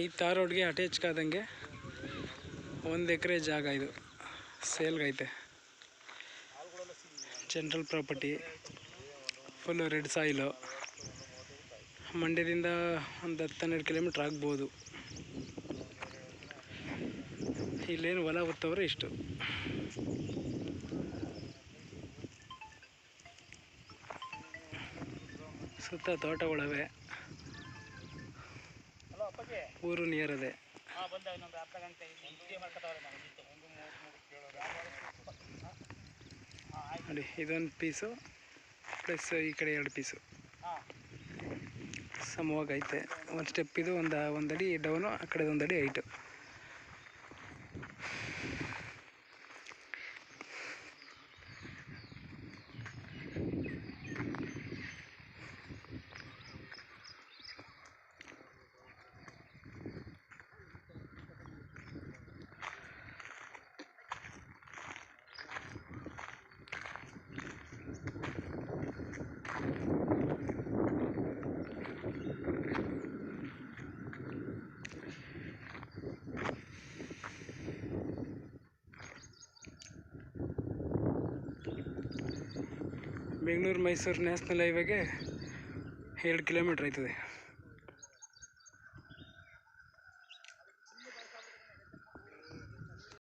ಈ ತಾರ್ ರೋಡ್ಗೆ ಅಟ್ಯಾಚ್ ಆದಂಗೆ ಒಂದು ಎಕರೆ ಜಾಗ ಇದು. ಸೇಲ್ಗೈತೆ general property full red soil ಮಂಡ್ಯದಿಂದ ಒಂದು ಹತ್ತು ಹನ್ನೆರಡು ಕಿಲೋಮೀಟ್ರ್ ಆಗ್ಬೋದು. ಇಲ್ಲೇನು ಹೊಲ ಹೊತ್ತವ್ರೆ ಇಷ್ಟು. ಸುತ್ತ ತೋಟಗಳವೆ. ಹಾಂ? ನಿಯರದೆ ನೋಡಿ ಇದೊಂದು ಪೀಸು ಪ್ಲಸ್ ಈ ಕಡೆ ಎರಡು ಪೀಸು ಸಮವಾಗೈತೆ ಸಮವಾಗಿ ಐತೆ. ಒಂದು ಸ್ಟೆಪ್ ಇದು ಒಂದು ಒಂದಡಿ ಡೌನು ಆ ಕಡೆ ಒಂದಡಿ ಹೈಟು ಬೆಂಗಳೂರು ಮೈಸೂರು ನ್ಯಾಷನಲ್ ಹೈವೇಗೆ ಎರಡು ಕಿಲೋಮೀಟ್ರ್ ಆಯ್ತದೆ.